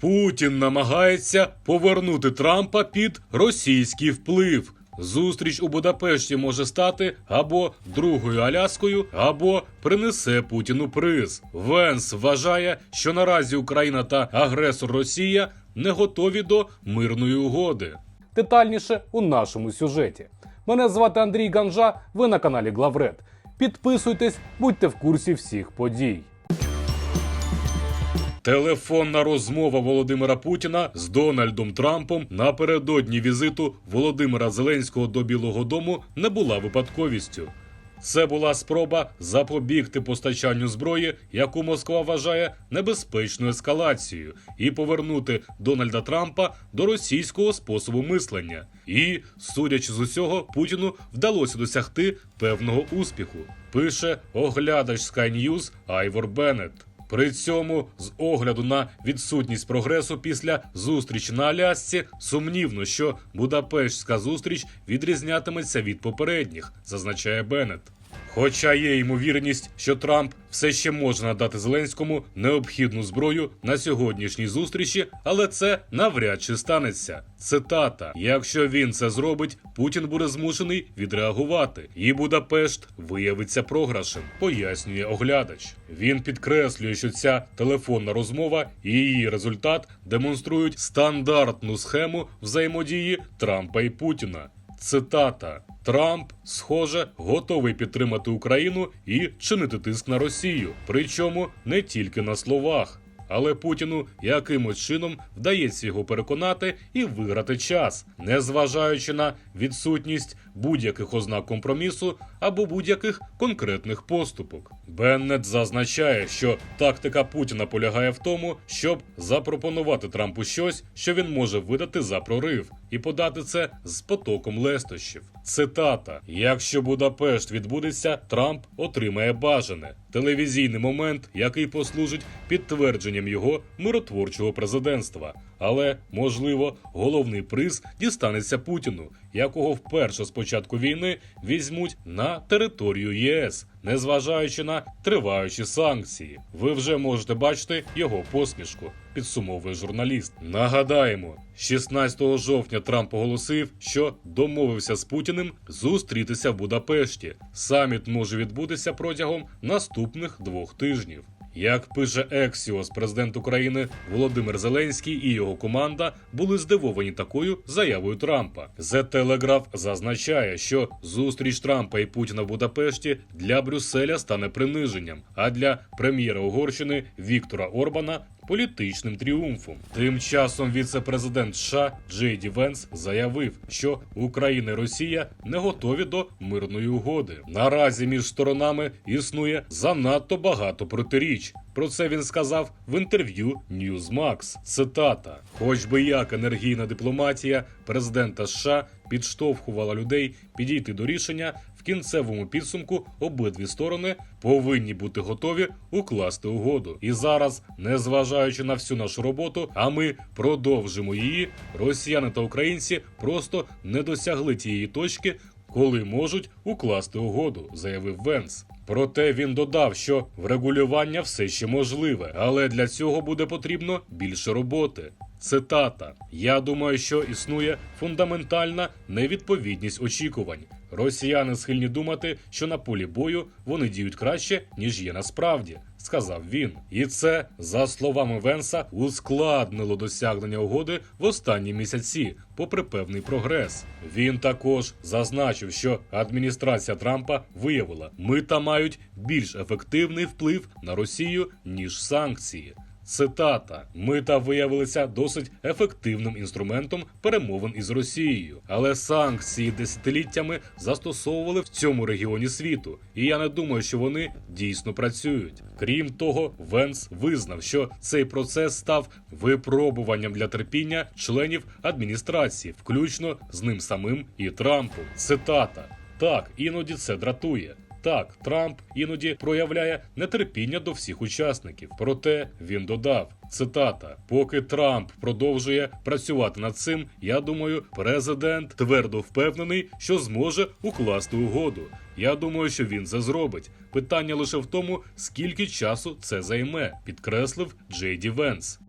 Путін намагається повернути Трампа під російський вплив. Зустріч у Будапешті може стати або другою Аляскою, або принесе Путіну приз. Венс вважає, що наразі Україна та агресор Росія не готові до мирної угоди. Детальніше у нашому сюжеті. Мене звати Андрій Ганжа. Ви на каналі Главред. Підписуйтесь, будьте в курсі всіх подій. Телефонна розмова Володимира Путіна з Дональдом Трампом напередодні візиту Володимира Зеленського до Білого Дому не була випадковістю. Це була спроба запобігти постачанню зброї, яку Москва вважає небезпечною ескалацією, і повернути Дональда Трампа до російського способу мислення. І, судячи з усього, Путіну вдалося досягти певного успіху. Пише оглядач Sky News Айвор Беннет. При цьому, з огляду на відсутність прогресу після зустрічі на Алясці, сумнівно, що Будапештська зустріч відрізнятиметься від попередніх, зазначає Беннет. Хоча є ймовірність, що Трамп все ще може надати Зеленському необхідну зброю на сьогоднішній зустрічі, але це навряд чи станеться. Цитата: якщо він це зробить, Путін буде змушений відреагувати, і Будапешт виявиться програшем, пояснює оглядач. Він підкреслює, що ця телефонна розмова і її результат демонструють стандартну схему взаємодії Трампа і Путіна. Цитата: Трамп, схоже, готовий підтримати Україну і чинити тиск на Росію, причому не тільки на словах. Але Путіну якимось чином вдається його переконати і виграти час, незважаючи на відсутність будь-яких ознак компромісу або будь-яких конкретних поступок. Беннет зазначає, що тактика Путіна полягає в тому, щоб запропонувати Трампу щось, що він може видати за прорив, і подати це з потоком лестощів. Цитата: Якщо Будапешт відбудеться, Трамп отримає бажане телевізійний момент, який послужить підтвердженням його миротворчого президентства. Але можливо, головний приз дістанеться Путіну, якого вперше з початку війни візьмуть на територію ЄС, незважаючи на триваючі санкції. Ви вже можете бачити його посмішку. Підсумовує журналіст. Нагадаємо, 16 жовтня Трамп оголосив, що домовився з Путіним зустрітися в Будапешті. Саміт може відбутися протягом наступних двох тижнів. Як пише Ексіос, президент України Володимир Зеленський і його команда були здивовані такою заявою Трампа. The Telegraph зазначає, що зустріч Трампа і Путіна в Будапешті для Брюсселя стане приниженням, а для прем'єра Угорщини Віктора Орбана політичним тріумфом. Тим часом віце-президент США Джей Ді Венс заявив, що Україна і Росія не готові до мирної угоди. Наразі між сторонами існує занадто багато протиріч. Про це він сказав в інтерв'ю Newsmax. Цитата: Хоч би як енергійна дипломатія президента США підштовхувала людей підійти до рішення. В кінцевому підсумку обидві сторони повинні бути готові укласти угоду. І зараз, незважаючи на всю нашу роботу, а ми продовжимо її. Росіяни та українці просто не досягли тієї точки, коли можуть укласти угоду, заявив Венс. Проте він додав, що врегулювання все ще можливе, але для цього буде потрібно більше роботи. Цитата: Я думаю, що існує фундаментальна невідповідність очікувань. Росіяни схильні думати, що на полі бою вони діють краще, ніж є насправді, сказав він. І це, за словами Венса, ускладнило досягнення угоди в останні місяці, попри певний прогрес. Він також зазначив, що адміністрація Трампа виявила, мита мають більш ефективний вплив на Росію ніж санкції. Цитата: мита виявилися досить ефективним інструментом перемовин із Росією, але санкції десятиліттями застосовували в цьому регіоні світу, і я не думаю, що вони дійсно працюють. Крім того, Венс визнав, що цей процес став випробуванням для терпіння членів адміністрації, включно з ним самим і Трампом. Цитата: так, іноді це дратує. Так, Трамп іноді проявляє нетерпіння до всіх учасників. Проте він додав: цитата: поки Трамп продовжує працювати над цим, я думаю, президент твердо впевнений, що зможе укласти угоду. Я думаю, що він це зробить. Питання лише в тому, скільки часу це займе, підкреслив Джей Ді Венс.